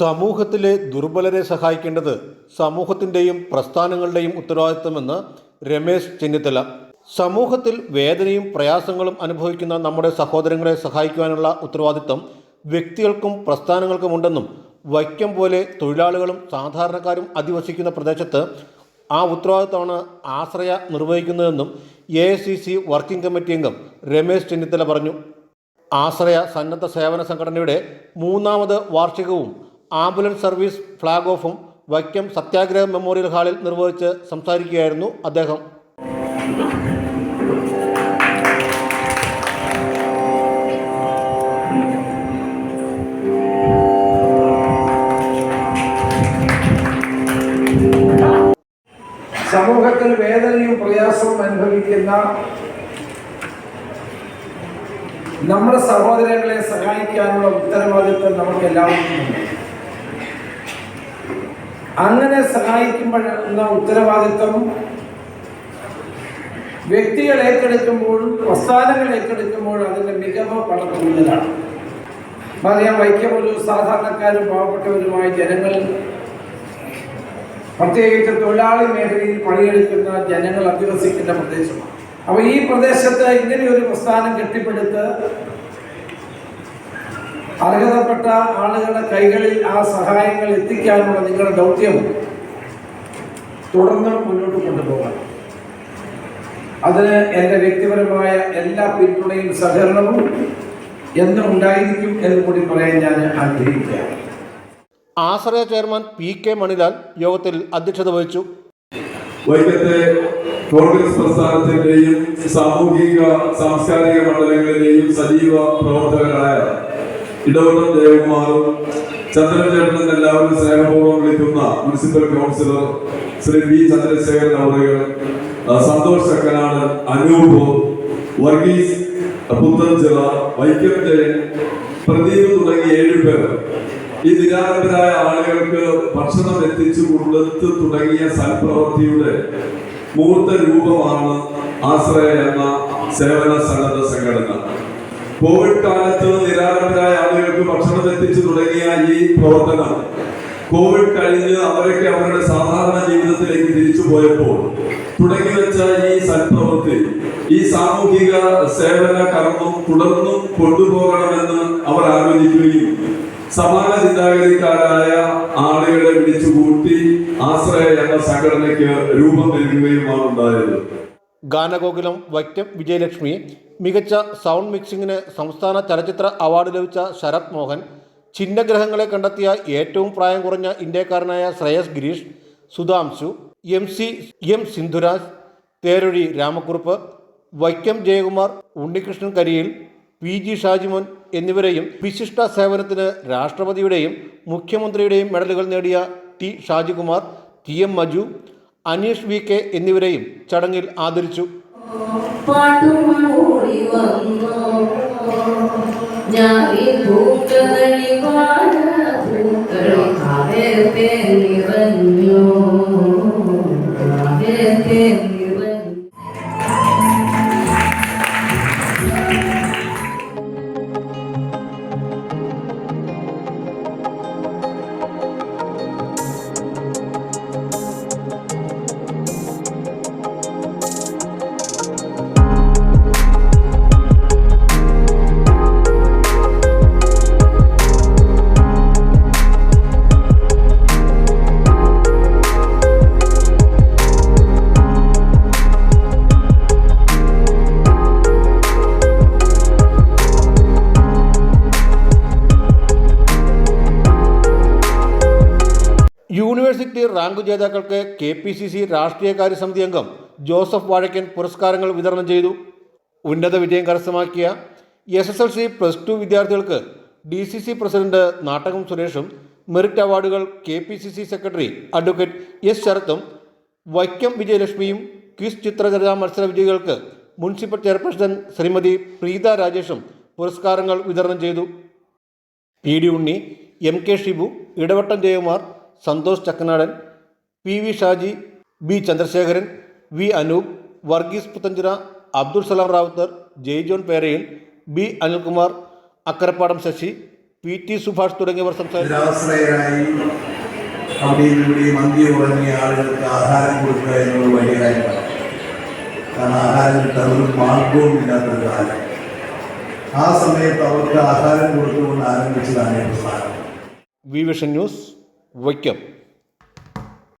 സമൂഹത്തിലെ ദുർബലരെ സഹായിക്കേണ്ടത് സമൂഹത്തിന്റെയും പ്രസ്ഥാനങ്ങളുടെയും ഉത്തരവാദിത്തമെന്ന് രമേശ് ചെന്നിത്തല. സമൂഹത്തിൽ വേദനയും പ്രയാസങ്ങളും അനുഭവിക്കുന്ന നമ്മുടെ സഹോദരങ്ങളെ സഹായിക്കുവാനുള്ള ഉത്തരവാദിത്തം വ്യക്തികൾക്കും പ്രസ്ഥാനങ്ങൾക്കുമുണ്ടെന്നും വൈക്കം പോലെ തൊഴിലാളികളും സാധാരണക്കാരും അധിവസിക്കുന്ന പ്രദേശത്ത് ആ ഉത്തരവാദിത്തമാണ് ആശ്രയ നിർവഹിക്കുന്നതെന്നും എ വർക്കിംഗ് കമ്മിറ്റി അംഗം രമേശ് ചെന്നിത്തല പറഞ്ഞു. ആശ്രയ സന്നദ്ധ സേവന സംഘടനയുടെ മൂന്നാമത് വാർഷികവും ആംബുലൻസ് സർവീസ് ഫ്ലാഗ് ഓഫും വൈക്കം സത്യാഗ്രഹ മെമ്മോറിയൽ ഹാളിൽ നിർവഹിച്ച് സംസാരിക്കുകയായിരുന്നു അദ്ദേഹം. സമൂഹത്തിൽ വേദനയും പ്രയാസവും അനുഭവിക്കുന്ന നമ്മുടെ സഹോദരങ്ങളെ സഹായിക്കാനുള്ള ഉത്തരവാദിത്വം നമുക്ക് എല്ലാവർക്കും ഉണ്ട് അങ്ങനെ സഹായിക്കുമ്പോഴുള്ള ഉത്തരവാദിത്വം? വ്യക്തികൾ ഏറ്റെടുക്കുമ്പോഴും പ്രസ്ഥാനങ്ങൾ ഏറ്റെടുക്കുമ്പോഴും അതിന്റെ മികവ് കൂടുതലാണ്. പറയാൻ വൈക്കം സാധാരണക്കാരും പാവപ്പെട്ടവരുമായ ജനങ്ങൾ പ്രത്യേകിച്ച് തൊഴിലാളി മേഖലയിൽ പണിയെടുക്കുന്ന ജനങ്ങൾ അധിവസിക്കുന്ന പ്രദേശമാണ്. അപ്പോൾ ഈ പ്രദേശത്ത് ഇങ്ങനെ ഒരു പ്രസ്ഥാനം കെട്ടിപ്പടുത്ത് അർഹതപ്പെട്ട ആളുകളുടെ കൈകളിൽ ആ സഹായങ്ങൾ എത്തിക്കാനുള്ള നിങ്ങളുടെ ദൗത്യം തുടർന്ന് മുന്നോട്ട് കൊണ്ടുപോകാം അതിന് എന്റെ വ്യക്തിപരമായ എല്ലാ പിന്തുണയും സഹകരണവും എന്നും ഉണ്ടായിരിക്കും എന്ന് കൂടി പറയാൻ ഞാൻ ആഗ്രഹിക്കുകയാണ്. Ashraya chairman P K Manilal യോഗത്തിൽ അധ്യക്ഷത വഹിച്ചു. വൈകത്തെ കോൺഗ്രസ് പ്രസ്ഥാനത്തിന്റെയും സാമൂഹിക സാംസ്കാരിക മണ്ഡലങ്ങളിലെയും സജീവ പ്രവർത്തകരായ ഇടവട്ടം ജയകുമാറും ചന്ദ്രചേട്ടനും എല്ലാവരും സ്നേഹപൂർവം വിളിക്കുന്ന municipal councillor Shri V Chandrasekharan അവറുകൾ സന്തോഷ് ചക്കനാട് അനൂപ് വർഗീസ് പുത്തഞ്ചിറ വൈക്കം ജയൻ പ്രദീപ് തുടങ്ങിയ ഏഴുപേർ ഈ നിരാലംബരായ ആളുകൾക്ക് ഭക്ഷണം എത്തിച്ചു കൊടുത്ത് തുടങ്ങിയ സൽപ്രവൃത്തിയുടെ മൂർത്ത രൂപമാണ് ആശ്രയ എന്ന സേവന സന്നദ്ധ സംഘടന. കോവിഡ് കാലത്ത് നിരാലംബരായ ആളുകൾക്ക് ഭക്ഷണം എത്തിച്ചു തുടങ്ങിയ ഈ പ്രവർത്തനം കോവിഡ് കഴിഞ്ഞ് അവരൊക്കെ അവരുടെ സാധാരണ ജീവിതത്തിലേക്ക് തിരിച്ചു പോയപ്പോൾ തുടങ്ങി വെച്ച ഈ സൽപ്രവൃത്തി ഈ സാമൂഹിക സേവന കർമ്മം തുടർന്നും കൊണ്ടുപോകണമെന്ന് അവർ ആലോചിക്കുകയും സമാന ചിന്താഗതിക്കാരായ ആളുകളെ വിളിച്ചുകൂട്ടി ആശ്രയ എന്ന സംഘടനയ്ക്ക് രൂപം നൽകുകയുമാണ് ഉണ്ടായത്. ഗാനഗോകുലം വൈക്കം വിജയലക്ഷ്മി മികച്ച സൗണ്ട് മിക്സിങ്ങിന് സംസ്ഥാന ചലച്ചിത്ര അവാർഡ് ലഭിച്ച ശരത് മോഹൻ ഛിന്നഗ്രഹങ്ങളെ കണ്ടെത്തിയ ഏറ്റവും പ്രായം കുറഞ്ഞ ഇന്ത്യക്കാരനായ Shreyas Girish Sudhamshu M C M Sindhuraj Therozhi Ramakurup Vaikom Jayakumar Unnikrishnan Kariyil P G Shajimon എന്നിവരെയും വിശിഷ്ട സേവനത്തിന് രാഷ്ട്രപതിയുടെയും മുഖ്യമന്ത്രിയുടെയും മെഡലുകൾ നേടിയ T Shajikumar T M Maju Aneesh V K എന്നിവരെയും ചടങ്ങിൽ ആദരിച്ചു. ഞാൻ റാങ്ക് ജേതാക്കൾക്ക് കെ പി സി സി രാഷ്ട്രീയകാര്യ സമിതി അംഗം ജോസഫ് വാഴക്കൻ പുരസ്കാരങ്ങൾ വിതരണം ചെയ്തു. ഉന്നത വിജയം കരസ്ഥമാക്കിയ S S L C plus two വിദ്യാർത്ഥികൾക്ക് D C C president Nattakam സുരേഷും മെറിറ്റ് അവാർഡുകൾ K P C C secretary advocate S ശരത്തും Vaikom വിജയലക്ഷ്മിയും ക്വിസ് ചിത്രരചനാ മത്സര വിജയികൾക്ക് മുനിസിപ്പൽ ചെയർപേഴ്സൺ ശ്രീമതി പ്രീത രാജേഷും പുരസ്കാരങ്ങൾ വിതരണം ചെയ്തു. P D Unni M K Shibu Edavattom Jayakumar Santhosh Chakkanadan P V Shaji B Chandrasekharan V Anoop Varghese Puthenchira Abdul Salam Rowther Jai John Perayil B Anilkumar Akkarapadam Sasi P T Subhash തുടങ്ങിയവർ സംസാരിച്ചു. അവിടെയും ഇവിടെയും ഉറങ്ങിയ ആളുകൾക്ക് ആഹാരം കൊടുക്കുക എന്നുള്ള വലിയ കാര്യമാണ്. കാരണം ആഹാരം കിട്ടാൻ ഒരു മാർഗവും ഇല്ലാത്തൊരു കാലം. ആ സമയത്ത് അവർക്ക് ആഹാരം കൊടുത്തുകൊണ്ട് ആരംഭിച്ചതാണ് പ്രസ്ഥാനം വി വിഷൻ ന്യൂസ്. വൈക്കം